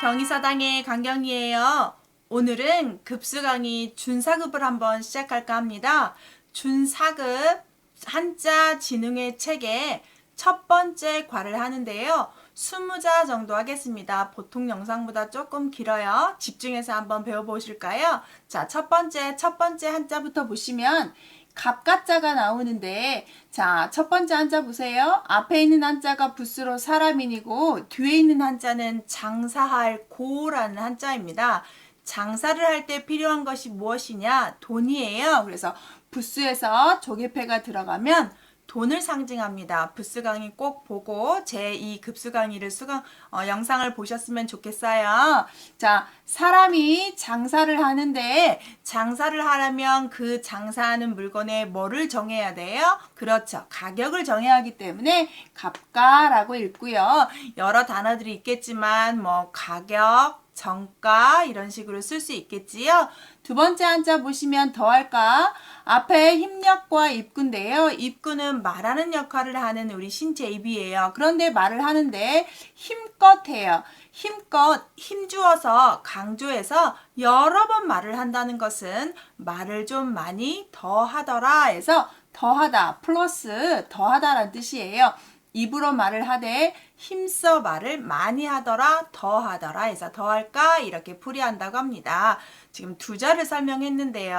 경희사당의 강경이에요. 오늘은 급수 강의 준사급을 한번 시작할까 합니다. 준사급 한자 진흥의 책의 첫 번째 과를 하는데요. 20자 정도 하겠습니다. 보통 영상보다 조금 길어요. 집중해서 한번 배워보실까요? 자, 첫 번째, 첫 번째 한자부터 보시면 갑가자가 나오는데 자, 첫 번째 한자 보세요. 앞에 있는 한자가 부스로 사람인이고 뒤에 있는 한자는 장사할 고라는 한자입니다. 장사를 할 때 필요한 것이 무엇이냐? 돈이에요. 그래서 부스에서 조개패가 들어가면 돈을 상징합니다. 부스 강의 꼭 보고 제이 급수 강의를 수강 어, 영상을 보셨으면 좋겠어요. 자, 사람이 장사를 하는데 장사를 하려면 그 장사하는 물건에 뭐를 정해야 돼요? 그렇죠. 가격을 정해야 하기 때문에 갑가라고 읽고요. 여러 단어들이 있겠지만 뭐 가격, 정가 이런 식으로 쓸 수 있겠지요. 두 번째 한자 보시면 더할까 앞에 힘력과 입구인데요. 입구는 말하는 역할을 하는 우리 신체 입이에요. 그런데 말을 하는데 힘껏 해요. 힘껏 힘주어서 강조해서 여러 번 말을 한다는 것은 말을 좀 많이 더 하더라 해서 더하다 플러스 더하다라는 뜻이에요. 입으로 말을 하되 힘써 말을 많이 하더라 더 하더라 해서 더할까 이렇게 풀이한다고 합니다. 지금 두 자를 설명했는데요.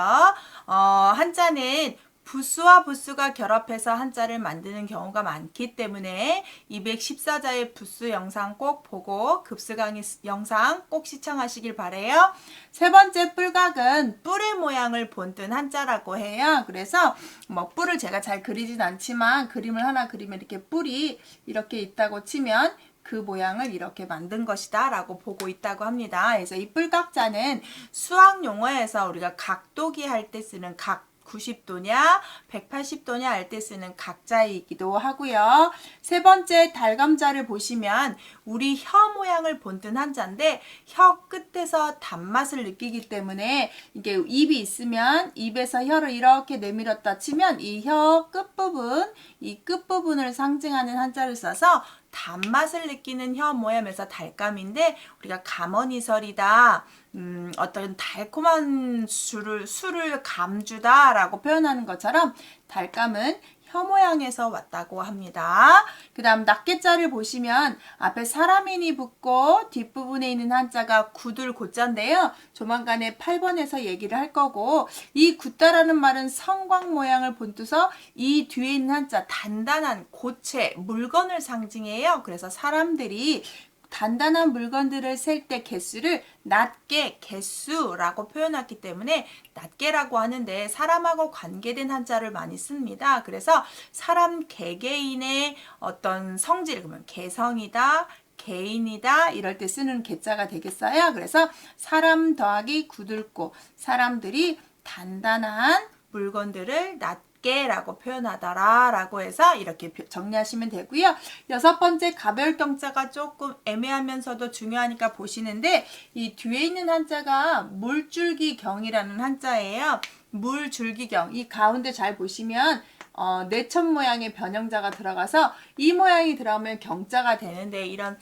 어, 한자는 부수와 부수가 결합해서 한자를 만드는 경우가 많기 때문에 214자의 부수 영상 꼭 보고 급수 강의 영상 꼭 시청하시길 바래요. 세 번째 뿔각은 뿔의 모양을 본뜬 한자라고 해요. 그래서 뭐 뿔을 제가 잘 그리진 않지만 그림을 하나 그리면 이렇게 뿔이 이렇게 있다고 치면 그 모양을 이렇게 만든 것이다 라고 보고 있다고 합니다. 그래서 이 뿔각자는 수학 용어에서 우리가 각도기 할 때 쓰는 각 90도냐 180도냐 알 때 쓰는 각자이기도 하고요. 세 번째 달감자를 보시면 우리 혀 모양을 본뜬 한 자인데 혀 끝에서 단맛을 느끼기 때문에 이게 입이 있으면 입에서 혀를 이렇게 내밀었다 치면 이 혀 끝부분 이 끝부분을 상징하는 한자를 써서 단맛을 느끼는 혀 모양에서 달감인데 우리가 감언이설이다. 음, 어떤 달콤한 술을 술을 감주다라고 표현하는 것처럼 달감은 혀 모양에서 왔다고 합니다. 그 다음 낱개자를 보시면 앞에 사람인이 붙고 뒷부분에 있는 한자가 구들 고자인데요. 조만간에 8번에서 얘기를 할 거고 이 굳다라는 말은 성광 모양을 본뜨서 이 뒤에 있는 한자 단단한 고체 물건을 상징해요. 그래서 사람들이 단단한 물건들을 셀 때 개수를 낮게 개수라고 표현했기 때문에 낮게라고 하는데 사람하고 관계된 한자를 많이 씁니다. 그래서 사람 개개인의 어떤 성질 그러면 개성이다, 개인이다 이럴 때 쓰는 개자가 되겠어요. 그래서 사람 더하기 구들고 사람들이 단단한 물건들을 낮게 라고 표현하더라 라고 해서 이렇게 정리하시면 되고요. 여섯 번째 가별경자가 조금 애매하면서도 중요하니까 보시는데 이 뒤에 있는 한자가 물줄기경이라는 한자예요. 물줄기경 이 가운데 잘 보시면 어, 내천 모양의 변형자가 들어가서 이 모양이 들어가면 경자가 되는데 이런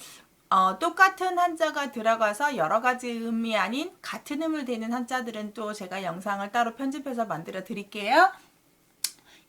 어, 똑같은 한자가 들어가서 여러 가지 음이 아닌 같은 음을 대는 한자들은 또 제가 영상을 따로 편집해서 만들어 드릴게요.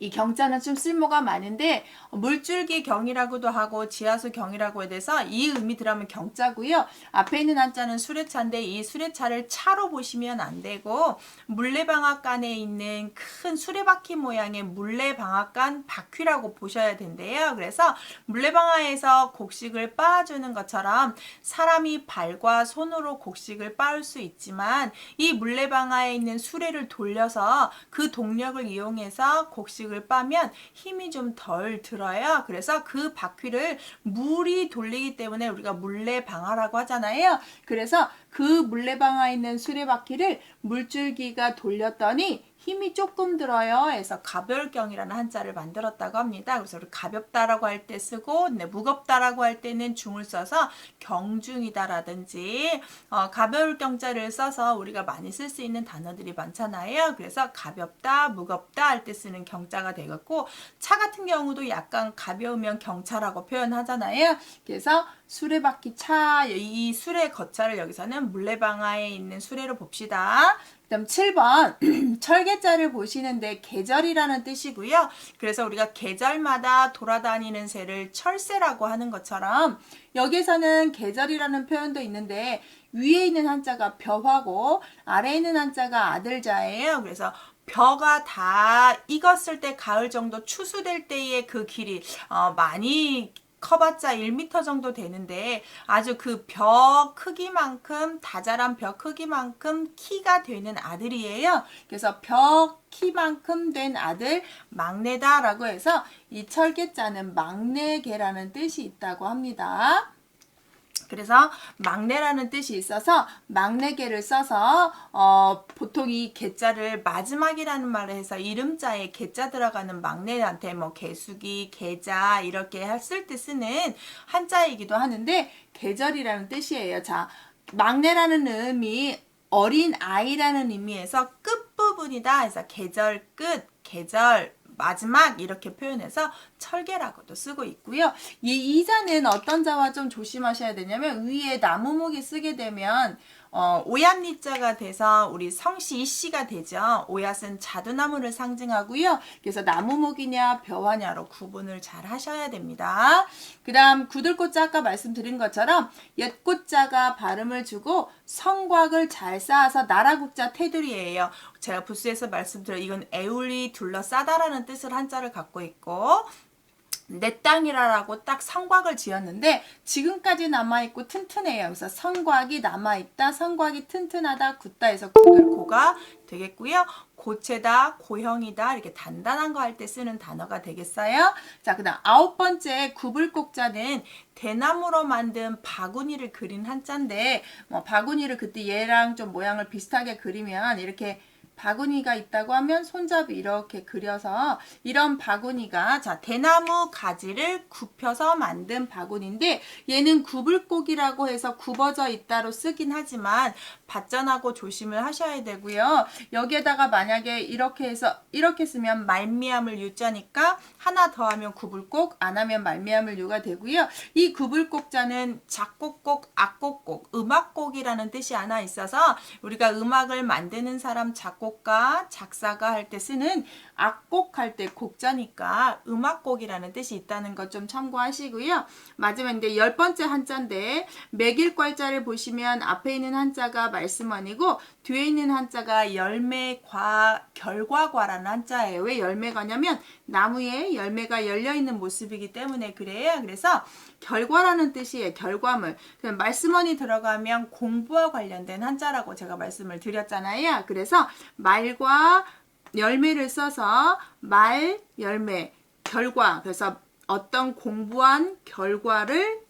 이 경자는 좀 쓸모가 많은데 물줄기 경이라고도 하고 지하수 경이라고 해서 이 의미 들어가면 경자고요. 앞에 있는 한자는 수레차인데 이 수레차를 차로 보시면 안 되고 물레방앗간에 있는 큰 수레바퀴 모양의 물레방앗간 바퀴라고 보셔야 된대요. 그래서 물레방아에서 곡식을 빻아주는 것처럼 사람이 발과 손으로 곡식을 빻을 수 있지만 이 물레방아에 있는 수레를 돌려서 그 동력을 이용해서 곡식을 음식을 빠면 힘이 좀 덜 들어요. 그래서 그 바퀴를 물이 돌리기 때문에 우리가 물레방아라고 하잖아요. 그래서 그 물레방아에 있는 수레바퀴를 물줄기가 돌렸더니 힘이 조금 들어요. 해서 가벼울경이라는 한자를 만들었다고 합니다. 그래서 가볍다라고 할 때 쓰고 네, 무겁다라고 할 때는 중을 써서 경중이다라든지 어, 가벼울경자를 써서 우리가 많이 쓸 수 있는 단어들이 많잖아요. 그래서 가볍다, 무겁다 할 때 쓰는 경자가 되겠고 차 같은 경우도 약간 가벼우면 경차라고 표현하잖아요. 그래서 수레바퀴 차, 이 수레 거차를 여기서는 물레방아에 있는 수레로 봅시다. 그다음 7번 철계자를 보시는데 계절이라는 뜻이고요. 그래서 우리가 계절마다 돌아다니는 새를 철새라고 하는 것처럼 여기서는 계절이라는 표현도 있는데 위에 있는 한자가 벼화고 아래에 있는 한자가 아들자예요. 그래서 벼가 다 익었을 때 가을 정도 추수될 때의 그 길이 어, 많이 커봤자 1m 정도 되는데 아주 그벼 크기만큼 다자란 벼 크기만큼 키가 되는 아들이에요. 그래서 벼 키만큼 된 아들 막내다라고 해서 이 철개자는 막내개라는 뜻이 있다고 합니다. 그래서 막내라는 뜻이 있어서 막내개를 써서 어, 보통 이 개자를 마지막이라는 말을 해서 이름자에 개자 들어가는 막내한테 뭐 개수기, 계자 이렇게 쓸때 쓰는 한자이기도 하는데 계절이라는 뜻이에요. 자, 막내라는 의미 어린 아이라는 의미에서 끝부분이다. 그래서 계절 끝, 계절 마지막 이렇게 표현해서 철계라고도 쓰고 있고요. 이 이자는 어떤 자와 좀 조심하셔야 되냐면 위에 나무목이 쓰게 되면 어, 오얏니자가 돼서 우리 성씨 이씨가 되죠. 오얏은 자두나무를 상징하고요. 그래서 나무목이냐 벼화냐로 구분을 잘 하셔야 됩니다. 그 다음 구들꽃자 아까 말씀드린 것처럼 옛꽃자가 발음을 주고 성곽을 잘 쌓아서 나라국자 테두리예요. 제가 부스에서 말씀드려 이건 애울이 둘러싸다라는 뜻을 한자를 갖고 있고 내 땅이라라고 딱 성곽을 지었는데 지금까지 남아있고 튼튼해요. 그래서 성곽이 남아있다, 성곽이 튼튼하다, 굳다 해서 구들고가 되겠고요. 고체다, 고형이다 이렇게 단단한 거 할 때 쓰는 단어가 되겠어요. 자, 그 다음 아홉 번째 구불곡자는 대나무로 만든 바구니를 그린 한자인데 뭐 바구니를 그때 얘랑 좀 모양을 비슷하게 그리면 이렇게 바구니가 있다고 하면 손잡이 이렇게 그려서 이런 바구니가 자 대나무 가지를 굽혀서 만든 바구니인데 얘는 구불고기라고 해서 굽어져 있다로 쓰긴 하지만 발전하고 조심을 하셔야 되고요. 여기에다가 만약에 이렇게 해서 이렇게 쓰면 말미암을 유자니까 하나 더 하면 구불곡 안 하면 말미암을 유가 되고요. 이 구불곡자는 작곡곡, 악곡곡, 음악곡이라는 뜻이 하나 있어서 우리가 음악을 만드는 사람 작곡가, 작사가 할 때 쓰는 악곡 할 때 곡자니까 음악곡이라는 뜻이 있다는 것 좀 참고하시고요. 마지막인데 열 번째 한자인데 매길괄자를 보시면 앞에 있는 한자가 말씀원이고 뒤에 있는 한자가 열매과 결과과라는 한자예요. 왜 열매가냐면 나무에 열매가 열려 있는 모습이기 때문에 그래요. 그래서 결과라는 뜻이에요. 결과물. 말씀원이 들어가면 공부와 관련된 한자라고 제가 말씀을 드렸잖아요. 그래서 말과 열매를 써서 말, 열매, 결과. 그래서 어떤 공부한 결과를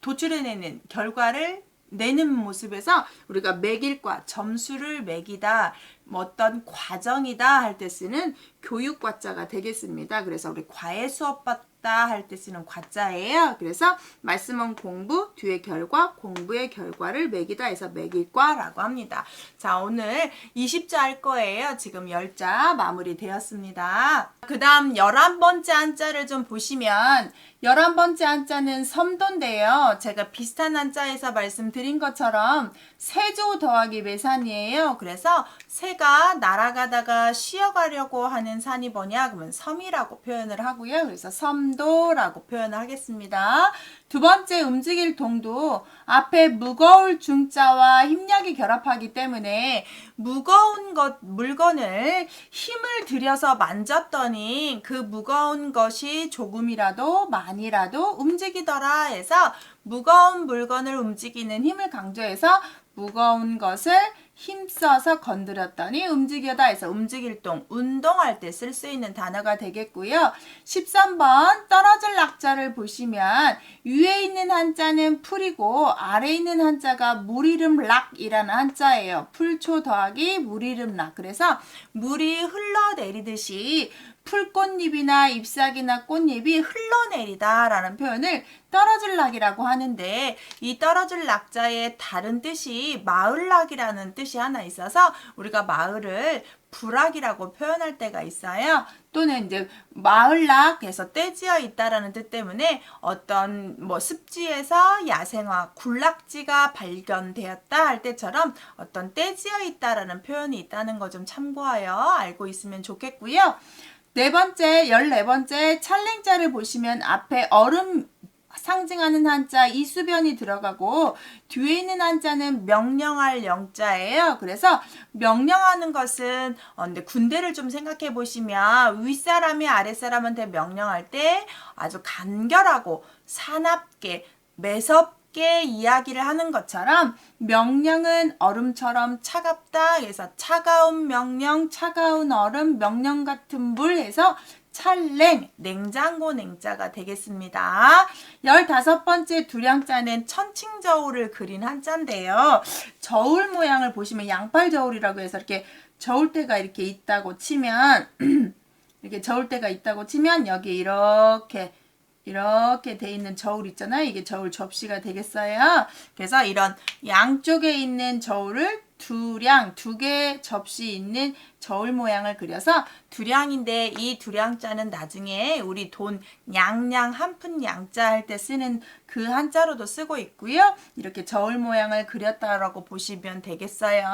도출해내는 결과를 내는 모습에서 우리가 매길과 점수를 매기다 뭐 어떤 과정이다 할 때 쓰는 교육과자가 되겠습니다. 그래서 우리 과외 수업 받 다 할 때 쓰는 과자예요. 그래서 말씀은 공부, 뒤에 결과, 공부의 결과를 매기다 해서 매길과라고 합니다. 자, 오늘 20자 할 거예요. 지금 10자 마무리 되었습니다. 그 다음 11번째 한자를 좀 보시면 11번째 한자는 섬도인데요. 제가 비슷한 한자에서 말씀드린 것처럼 세조 더하기 매산이에요. 그래서 새가 날아가다가 쉬어가려고 하는 산이 뭐냐? 그러면 섬이라고 표현을 하고요. 그래서 섬 도라고 표현을 하겠습니다. 두 번째 움직일 동도 앞에 무거울 중자와 힘력이 결합하기 때문에 무거운 것 물건을 힘을 들여서 만졌더니 그 무거운 것이 조금이라도 많이라도 움직이더라 해서 무거운 물건을 움직이는 힘을 강조해서 무거운 것을 힘써서 건드렸더니 움직여다 해서 움직일 동, 운동할 때 쓸 수 있는 단어가 되겠고요. 13번 떨어질 낙자를 보시면 위에 있는 한자는 풀이고 아래 있는 한자가 물이름 락이라는 한자예요. 풀초 더하기 물이름 락. 그래서 물이 흘러내리듯이 풀꽃잎이나 잎사귀나 꽃잎이 흘러내리다 라는 표현을 떨어질 낙이라고 하는데 이 떨어질 낙자의 다른 뜻이 마을낙이라는 뜻이 하나 있어서 우리가 마을을 불악이라고 표현할 때가 있어요. 또는 이제 마을낙에서 떼지어 있다라는 뜻 때문에 어떤 뭐 습지에서 야생화 군락지가 발견되었다 할 때처럼 어떤 떼지어 있다라는 표현이 있다는 거 좀 참고하여 알고 있으면 좋겠고요. 네 번째, 열네 번째 찰랭자를 보시면 앞에 얼음 상징하는 한자 이수변이 들어가고 뒤에 있는 한자는 명령할 영자예요. 그래서 명령하는 것은 어, 근데 군대를 좀 생각해 보시면 윗사람이 아랫사람한테 명령할 때 아주 간결하고 사납게 매섭 게 이야기를 하는 것처럼 명령은 얼음처럼 차갑다 해서 차가운 명령, 차가운 얼음, 명령 같은 물 해서 찰냉, 냉장고 냉자가 되겠습니다. 열다섯 번째 두량자는 천칭저울을 그린 한자인데요. 저울 모양을 보시면 양팔 저울이라고 해서 이렇게 저울대가 이렇게 있다고 치면 이렇게 저울대가 있다고 치면 여기 이렇게 이렇게 돼 있는 저울 있잖아요. 이게 저울 접시가 되겠어요. 그래서 이런 양쪽에 있는 저울을 두량, 두 개 접시 있는 저울 모양을 그려서 두량인데 이 두량자는 나중에 우리 돈 양양 한 푼 양자 할 때 쓰는 그 한자로도 쓰고 있고요. 이렇게 저울 모양을 그렸다라고 보시면 되겠어요.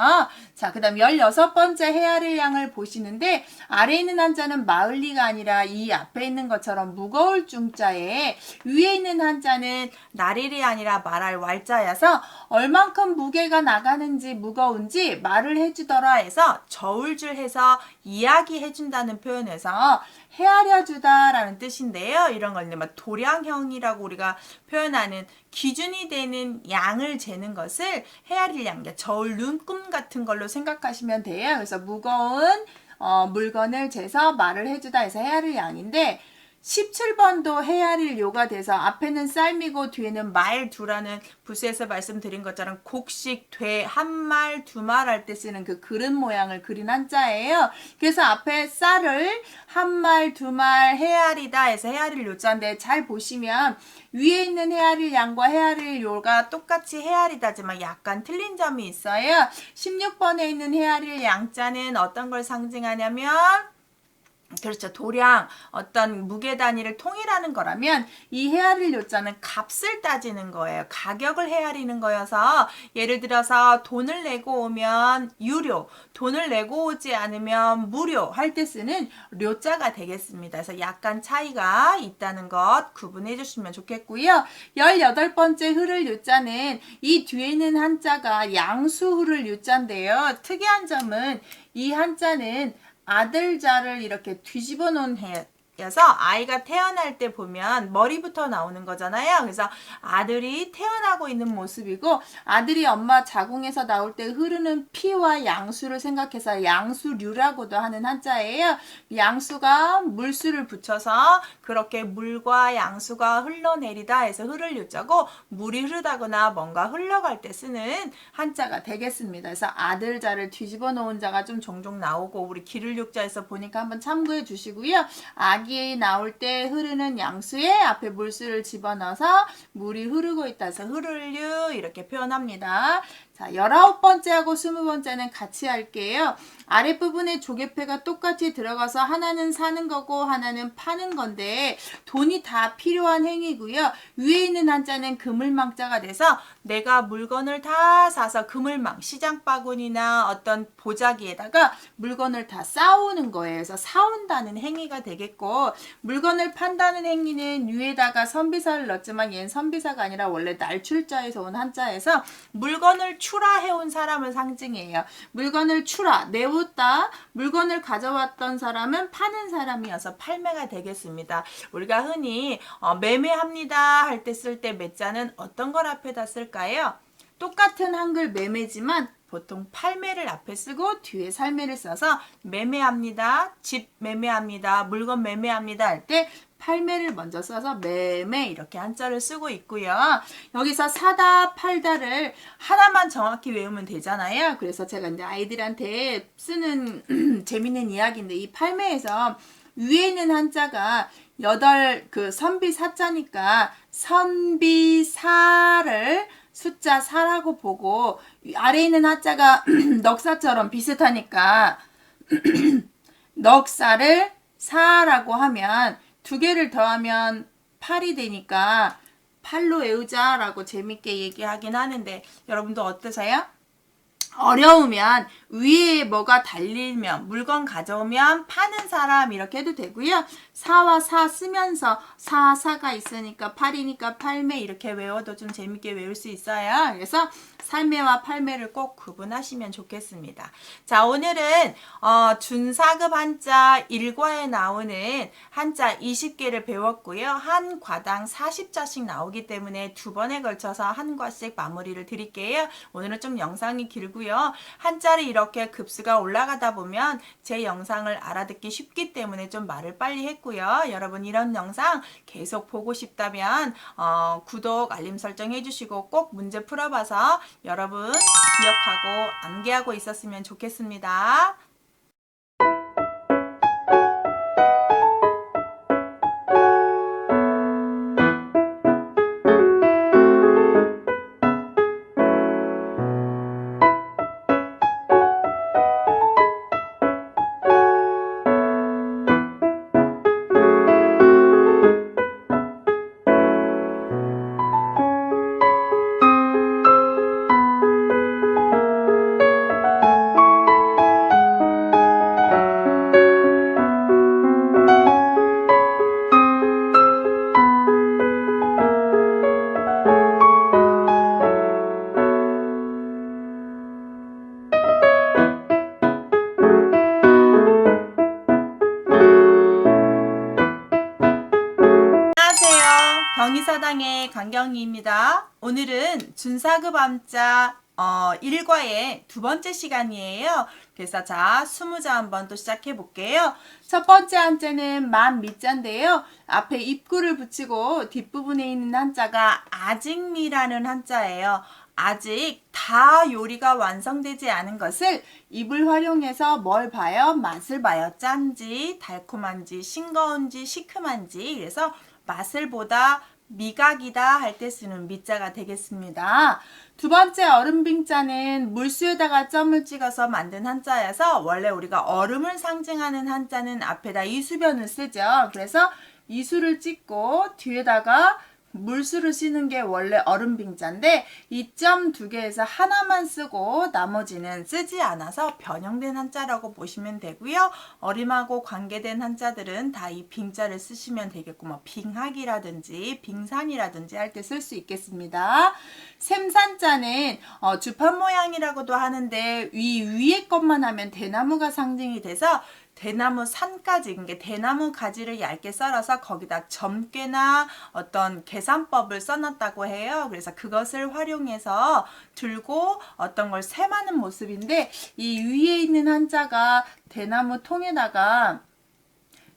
자, 그 다음 16번째 헤아릴 양을 보시는데 아래 있는 한자는 마을리가 아니라 이 앞에 있는 것처럼 무거울 중자에 위에 있는 한자는 나릴이 아니라 말할 왈자여서 얼만큼 무게가 나가는지 무거운지 말을 해주더라 해서 저울줄 해서 이야기해준 다는 표현에서 헤아려주다라는 뜻인데요. 이런 걸 이제 막 도량형이라고 우리가 표현하는 기준이 되는 양을 재는 것을 헤아릴 양, 그러니까 저울 눈금 같은 걸로 생각하시면 돼요. 그래서 무거운 어, 물건을 재서 말을 해주다 해서 헤아릴 양인데 17번도 헤아릴 요가 돼서 앞에는 쌀미고 뒤에는 말 두라는 부스에서 말씀드린 것처럼 곡식 돼 한 말 두 말 할 때 쓰는 그 그릇 모양을 그린 한자예요. 그래서 앞에 쌀을 한 말 두 말 헤아리다 해서 헤아릴 요자인데 잘 보시면 위에 있는 헤아릴 양과 헤아릴 요가 똑같이 헤아리다지만 약간 틀린 점이 있어요. 16번에 있는 헤아릴 양자는 어떤 걸 상징하냐면 그렇죠. 도량 어떤 무게 단위를 통일하는 거라면 이 헤아릴 요자는 값을 따지는 거예요. 가격을 헤아리는 거여서 예를 들어서 돈을 내고 오면 유료, 돈을 내고 오지 않으면 무료 할 때 쓰는 료자가 되겠습니다. 그래서 약간 차이가 있다는 것 구분해 주시면 좋겠고요. 18번째 흐를 요자는 이 뒤에 있는 한자가 양수 흐를 요자인데요. 특이한 점은 이 한자는 아들자를 이렇게 뒤집어 놓은 해, 여서 아이가 태어날 때 보면 머리부터 나오는 거잖아요. 그래서 아들이 태어나고 있는 모습이고 아들이 엄마 자궁에서 나올 때 흐르는 피와 양수를 생각해서 양수류라고도 하는 한자예요. 양수가 물수를 붙여서 그렇게 물과 양수가 흘러내리다 해서 흐를 유자고 물이 흐르다거나 뭔가 흘러갈 때 쓰는 한자가 되겠습니다. 그래서 아들자를 뒤집어 놓은 자가 좀 종종 나오고 우리 기를 육자에서 보니까 한번 참고해 주시고요. 아 낙이 나올 때 흐르는 양수에 앞에 물수를 집어넣어서 물이 흐르고 있다 해서 흐를류 이렇게 표현합니다. 자, 열아홉 번째하고 스무 번째는 같이 할게요. 아랫부분에 조개패가 똑같이 들어가서 하나는 사는 거고 하나는 파는 건데 돈이 다 필요한 행위고요. 위에 있는 한자는 그물망자가 돼서 내가 물건을 다 사서 그물망, 시장 바구니나 어떤 보자기에다가 물건을 다 쌓아오는 거예요. 그래서 사온다는 행위가 되겠고 물건을 판다는 행위는 위에다가 선비사를 넣지만 얘는 선비사가 아니라 원래 날출자에서 온 한자에서 물건을 출하해온 사람을 상징해요. 물건을 출하, 내었다. 물건을 가져왔던 사람은 파는 사람이어서 팔매가 되겠습니다. 우리가 흔히 어, 매매합니다 할 때 쓸 때 매자는 어떤 걸 앞에다 쓸까요? 똑같은 한글 매매지만 보통 팔매를 앞에 쓰고 뒤에 살매를 써서 매매합니다. 집 매매합니다. 물건 매매합니다 할 때 팔매를 먼저 써서 매매 이렇게 한자를 쓰고 있고요. 여기서 사다 팔다를 하나만 정확히 외우면 되잖아요. 그래서 제가 이제 아이들한테 쓰는 재밌는 이야기인데 이 팔매에서 위에 있는 한자가 여덟 그 선비 사자니까 선비 사를 숫자 4라고 보고 아래 있는 한자가 넉사처럼 비슷하니까 넉사를 4라고 하면 두 개를 더하면 8이 되니까 8로 외우자 라고 재밌게 얘기하긴 하는데 여러분도 어떠세요? 어려우면 위에 뭐가 달리면 물건 가져오면 파는 사람 이렇게 해도 되고요. 사와 사 쓰면서 사 사가 있으니까 팔이니까 팔매 이렇게 외워도 좀 재밌게 외울 수 있어요. 그래서 살매와 팔매를 꼭 구분하시면 좋겠습니다. 자 오늘은 어, 준사급 한자 일과에 나오는 한자 20개를 배웠고요. 한 과당 40자씩 나오기 때문에 두 번에 걸쳐서 한 과씩 마무리를 드릴게요. 오늘은 좀 영상이 길고요. 한자를 이렇게 급수가 올라가다 보면 제 영상을 알아듣기 쉽기 때문에 좀 말을 빨리 했고요. 여러분 이런 영상 계속 보고 싶다면 어, 구독, 알림 설정 해주시고 꼭 문제 풀어봐서 여러분 기억하고 암기하고 있었으면 좋겠습니다. 암자 어, 1과의 두 번째 시간이에요. 그래서 자, 스무자 한번 또 시작해 볼게요. 첫 번째 한자는 만 미자인데요. 앞에 입구를 붙이고 뒷부분에 있는 한자가 아직미라는 한자예요. 아직 다 요리가 완성되지 않은 것을 입을 활용해서 뭘 봐요? 맛을 봐요. 짠지, 달콤한지, 싱거운지, 시큼한지. 그래서 맛을 보다 미각이다 할 때 쓰는 미자가 되겠습니다. 두 번째 얼음빙자는 물수에다가 점을 찍어서 만든 한자여서 원래 우리가 얼음을 상징하는 한자는 앞에다 이수변을 쓰죠. 그래서 이수를 찍고 뒤에다가 물수를 쓰는 게 원래 얼음 빙자인데 이점 두 개에서 하나만 쓰고 나머지는 쓰지 않아서 변형된 한자라고 보시면 되고요. 어림하고 관계된 한자들은 다 이 빙자를 쓰시면 되겠고 뭐 빙학이라든지 빙산이라든지 할 때 쓸 수 있겠습니다. 샘산자는 어, 주판 모양이라고도 하는데 위 위에 것만 하면 대나무가 상징이 돼서 대나무 산까지, 그러니까 대나무 가지를 얇게 썰어서 거기다 점괘나 어떤 계산법을 써놨다고 해요. 그래서 그것을 활용해서 들고 어떤 걸 셈하는 모습인데 이 위에 있는 한자가 대나무 통에다가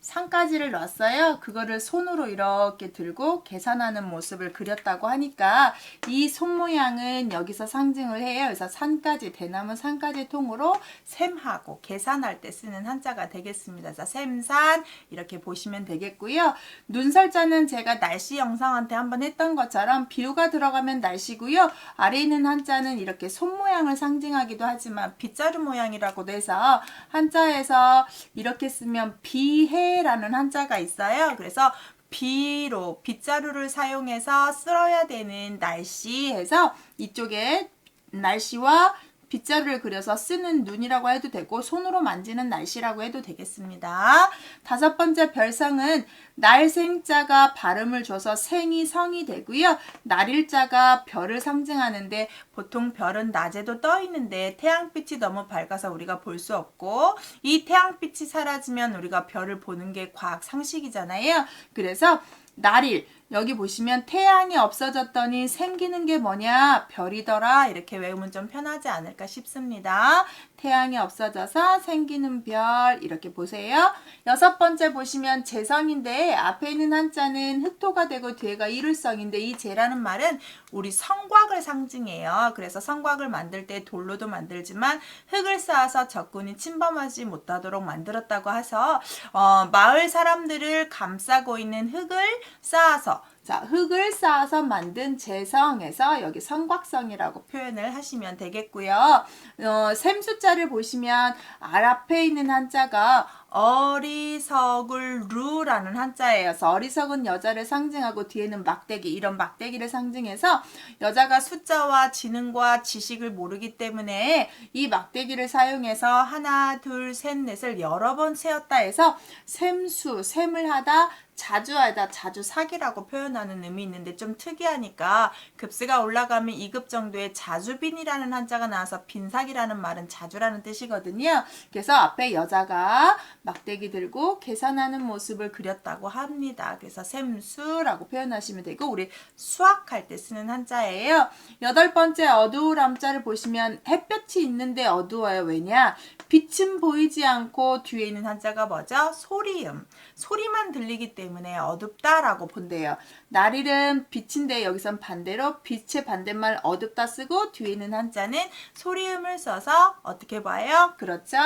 산가지를 놨어요. 그거를 손으로 이렇게 들고 계산하는 모습을 그렸다고 하니까 이 손 모양은 여기서 상징을 해요. 그래서 산가지, 대나무 산가지 통으로 셈하고 계산할 때 쓰는 한자가 되겠습니다. 자, 셈산 이렇게 보시면 되겠고요. 눈설자는 제가 날씨 영상한테 한번 했던 것처럼 비유가 들어가면 날씨고요. 아래 있는 한자는 이렇게 손 모양을 상징하기도 하지만 빗자루 모양이라고도 해서 한자에서 이렇게 쓰면 비해 라는 한자가 있어요. 그래서 비로 빗자루를 사용해서 쓸어야 되는 날씨 해서 이쪽에 날씨와 빗자루를 그려서 쓰는 눈이라고 해도 되고 손으로 만지는 날씨라고 해도 되겠습니다. 다섯 번째 별성은 날생자가 발음을 줘서 생이 성이 되고요. 날일자가 별을 상징하는데 보통 별은 낮에도 떠 있는데 태양빛이 너무 밝아서 우리가 볼 수 없고 이 태양빛이 사라지면 우리가 별을 보는 게 과학 상식이잖아요. 그래서 날일 여기 보시면 태양이 없어졌더니 생기는 게 뭐냐 별이더라 이렇게 외우면 좀 편하지 않을까 싶습니다. 태양이 없어져서 생기는 별 이렇게 보세요. 여섯 번째 보시면 재성인데 앞에 있는 한자는 흑토가 되고 뒤에가 일울성인데 이 재라는 말은 우리 성곽을 상징해요. 그래서 성곽을 만들 때 돌로도 만들지만 흙을 쌓아서 적군이 침범하지 못하도록 만들었다고 해서 어, 마을 사람들을 감싸고 있는 흙을 쌓아서 자, 흙을 쌓아서 만든 재성에서 여기 성곽성이라고 표현을 하시면 되겠고요. 어, 셈 숫자를 보시면 알 앞에 있는 한자가 어리석을 루라는 한자예요. 어리석은 여자를 상징하고 뒤에는 막대기 이런 막대기를 상징해서 여자가 숫자와 지능과 지식을 모르기 때문에 이 막대기를 사용해서 하나 둘 셋 넷을 여러 번 세었다 해서 셈수 셈을 하다 자주 하다 자주 사기라고 표현하는 의미 있는데 좀 특이하니까 급수가 올라가면 2급 정도의 자주빈이라는 한자가 나와서 빈사기라는 말은 자주라는 뜻이거든요. 그래서 앞에 여자가 막대기 들고 계산하는 모습을 그렸다고 합니다. 그래서 셈수라고 표현하시면 되고 우리 수학할 때 쓰는 한자예요. 여덟 번째 어두울 함자를 보시면 햇볕이 있는데 어두워요. 왜냐? 빛은 보이지 않고 뒤에 있는 한자가 뭐죠? 소리음. 소리만 들리기 때문에 어둡다라고 본대요. 날일은 빛인데 여기선 반대로 빛의 반대말 어둡다 쓰고 뒤에 있는 한자는 소리음을 써서 어떻게 봐요? 그렇죠?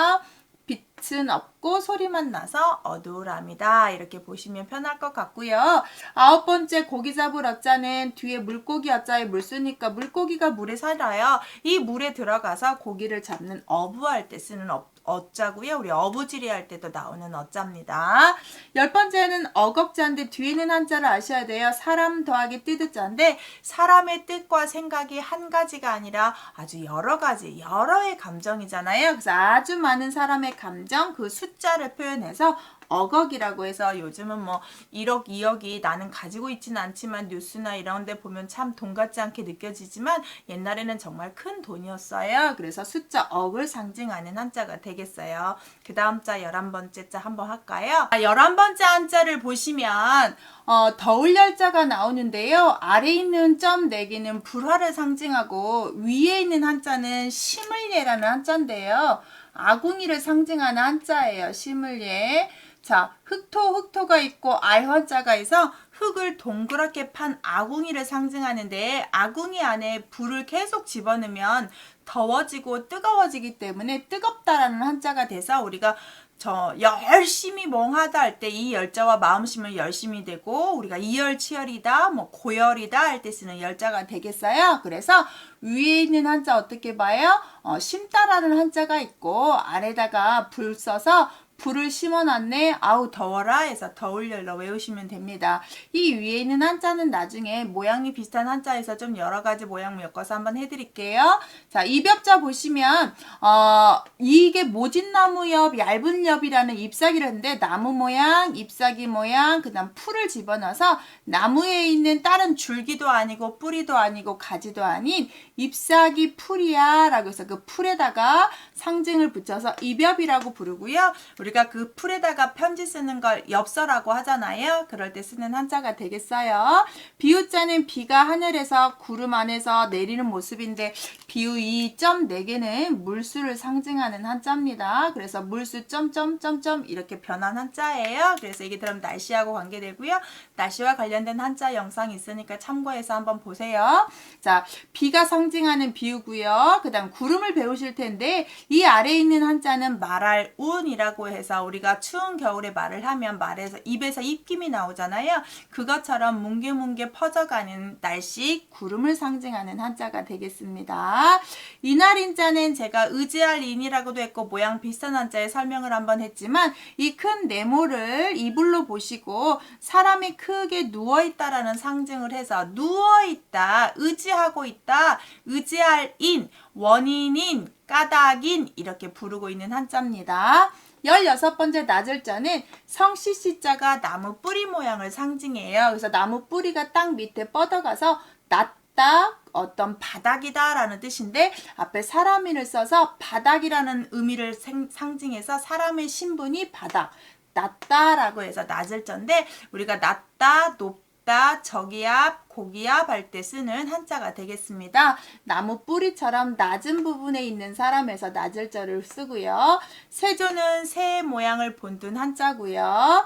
빛은 없고 소리만 나서 어두우랍니다. 이렇게 보시면 편할 것 같고요. 아홉 번째 고기 잡을 어자는 뒤에 물고기 어자에 물 쓰니까 물고기가 물에 살아요. 이 물에 들어가서 고기를 잡는 어부할 때 쓰는 어, 어자고요. 우리 어부지리 할 때도 나오는 어자입니다. 열 번째는 어겁자인데 뒤에는 한자를 아셔야 돼요. 사람 더하기 뜻자인데 사람의 뜻과 생각이 한 가지가 아니라 아주 여러 가지 여러의 감정이잖아요. 그래서 아주 많은 사람의 감정 그 숫자를 표현해서 어걱이라고 해서 요즘은 뭐 1억, 2억이 나는 가지고 있지는 않지만 뉴스나 이런 데 보면 참 돈 같지 않게 느껴지지만 옛날에는 정말 큰 돈이었어요. 그래서 숫자 억을 상징하는 한자가 되겠어요. 그 다음 자 11번째 자 한번 할까요? 11번째 한자를 보시면 어, 더울 열자가 나오는데요. 아래 있는 점 4개는 불화를 상징하고 위에 있는 한자는 심을예라는 한자인데요. 아궁이를 상징하는 한자예요. 심을예. 자, 흑토, 흑토가 있고 알화자가 있어 흙을 동그랗게 판 아궁이를 상징하는데 아궁이 안에 불을 계속 집어넣으면 더워지고 뜨거워지기 때문에 뜨겁다라는 한자가 돼서 우리가 저 열심히 멍하다 할 때 이 열자와 마음심을 열심히 되고 우리가 이열치열이다 뭐 고열이다 할 때 쓰는 열자가 되겠어요. 그래서 위에 있는 한자 어떻게 봐요? 어, 심다라는 한자가 있고 아래다가 불 써서 불을 심어놨네. 아우 더워라 해서 더울열로 외우시면 됩니다. 이 위에 있는 한자는 나중에 모양이 비슷한 한자에서 좀 여러 가지 모양 엮어서 한번 해드릴게요. 자, 이벽자 보시면 어, 이게 모진나무 엽, 얇은 엽이라는 잎사귀를 했는데 나무 모양, 잎사귀 모양, 그 다음 풀을 집어넣어서 나무에 있는 다른 줄기도 아니고 뿌리도 아니고 가지도 아닌 잎사귀 풀이야 라고 해서 그 풀에다가 상징을 붙여서 이벽이라고 부르고요. 우리가 그 풀에다가 편지 쓰는 걸 엽서라고 하잖아요. 그럴 때 쓰는 한자가 되겠어요. 비유자는 비가 하늘에서 구름 안에서 내리는 모습인데 비유 이점 4개는 물수를 상징하는 한자입니다. 그래서 물수 점점점점 이렇게 변한 한자예요. 그래서 이게 그럼 날씨하고 관계되고요. 날씨와 관련된 한자 영상이 있으니까 참고해서 한번 보세요. 자, 비가 상징하는 비유고요. 그 다음 구름을 배우실 텐데 이 아래에 있는 한자는 말할 운이라고 해서 우리가 추운 겨울에 말을 하면 말에서 입에서 입김이 나오잖아요. 그것처럼 뭉게뭉게 퍼져가는 날씨 구름을 상징하는 한자가 되겠습니다. 이날 인자는 제가 의지할 인이라고도 했고 모양 비슷한 한자에 설명을 한번 했지만 이 큰 네모를 이불로 보시고 사람이 크게 누워 있다라는 상징을 해서 누워 있다, 의지하고 있다, 의지할 인, 원인인, 까닭인 이렇게 부르고 있는 한자입니다. 16번째 낮을 자는 성씨씨자가 나무 뿌리 모양을 상징해요. 그래서 나무 뿌리가 땅 밑에 뻗어가서 낮다, 어떤 바닥이다 라는 뜻인데 앞에 사람인을 써서 바닥이라는 의미를 생- 상징해서 사람의 신분이 바닥, 낮다라고 해서 낮을 자인데 우리가 낮다, 높다 걷다, 저기압, 고기압 할 때 쓰는 한자가 되겠습니다. 나무 뿌리처럼 낮은 부분에 있는 사람에서 낮을 자를 쓰고요. 세조는 새 모양을 본뜬 한자고요.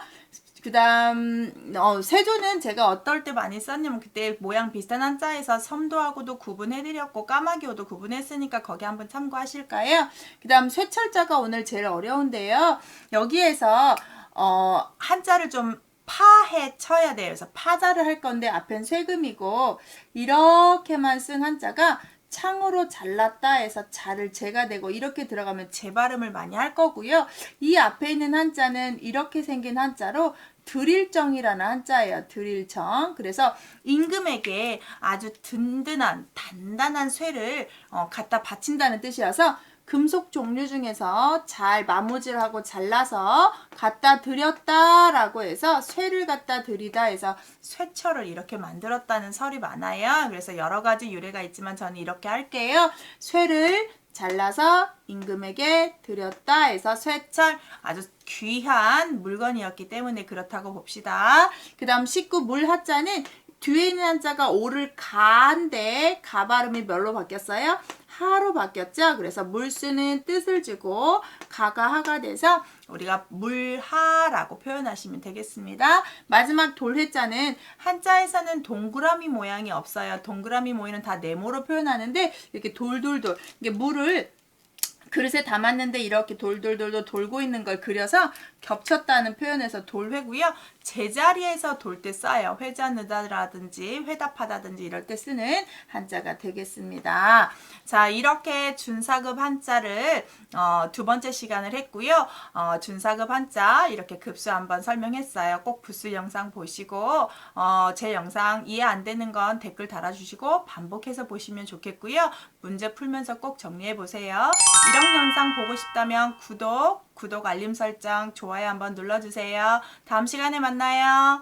그 다음 어, 세조는 제가 어떨 때 많이 썼냐면 그때 모양 비슷한 한자에서 섬도하고도 구분해드렸고 까마귀호도 구분했으니까 거기 한번 참고하실까요? 그 다음 쇠철자가 오늘 제일 어려운데요. 여기에서 어, 한자를 좀 파해 쳐야 돼요. 그래서 파자를 할 건데 앞엔 세금이고 이렇게만 쓴 한자가 창으로 잘랐다 해서 자를 재가 되고 이렇게 들어가면 재발음을 많이 할 거고요. 이 앞에 있는 한자는 이렇게 생긴 한자로 드릴정이라는 한자예요. 드릴정. 그래서 임금에게 아주 든든한 단단한 쇠를 어, 갖다 바친다는 뜻이어서 금속 종류 중에서 잘 마모질하고 잘라서 갖다 드렸다라고 해서 쇠를 갖다 드리다 해서 쇠철을 이렇게 만들었다는 설이 많아요. 그래서 여러 가지 유래가 있지만 저는 이렇게 할게요. 쇠를 잘라서 임금에게 드렸다 해서 쇠철 아주 귀한 물건이었기 때문에 그렇다고 봅시다. 그 다음 19 물하자는 뒤에 있는 한자가 오를 가인데 가 발음이 뭘로 바뀌었어요? 하로 바뀌었죠. 그래서 물쓰는 뜻을 주고 가가 하가 돼서 우리가 물하라고 표현하시면 되겠습니다. 마지막 돌해자는 한자에서는 동그라미 모양이 없어요. 동그라미 모양은 다 네모로 표현하는데 이렇게 돌돌돌 이게 물을 그릇에 담았는데 이렇게 돌돌돌돌 돌고 있는 걸 그려서 겹쳤다는 표현에서 돌회고요. 제자리에서 돌 때 써요. 회자느다라든지 회답하다든지 이럴 때 쓰는 한자가 되겠습니다. 자 이렇게 준사급 한자를 어, 두 번째 시간을 했고요. 어, 준사급 한자 이렇게 급수 한번 설명했어요. 꼭 부수 영상 보시고 어, 제 영상 이해 안 되는 건 댓글 달아주시고 반복해서 보시면 좋겠고요. 문제 풀면서 꼭 정리해 보세요. 이런 영상 보고 싶다면 구독, 구독 알림 설정, 좋아요 한번 눌러주세요. 다음 시간에 만나요.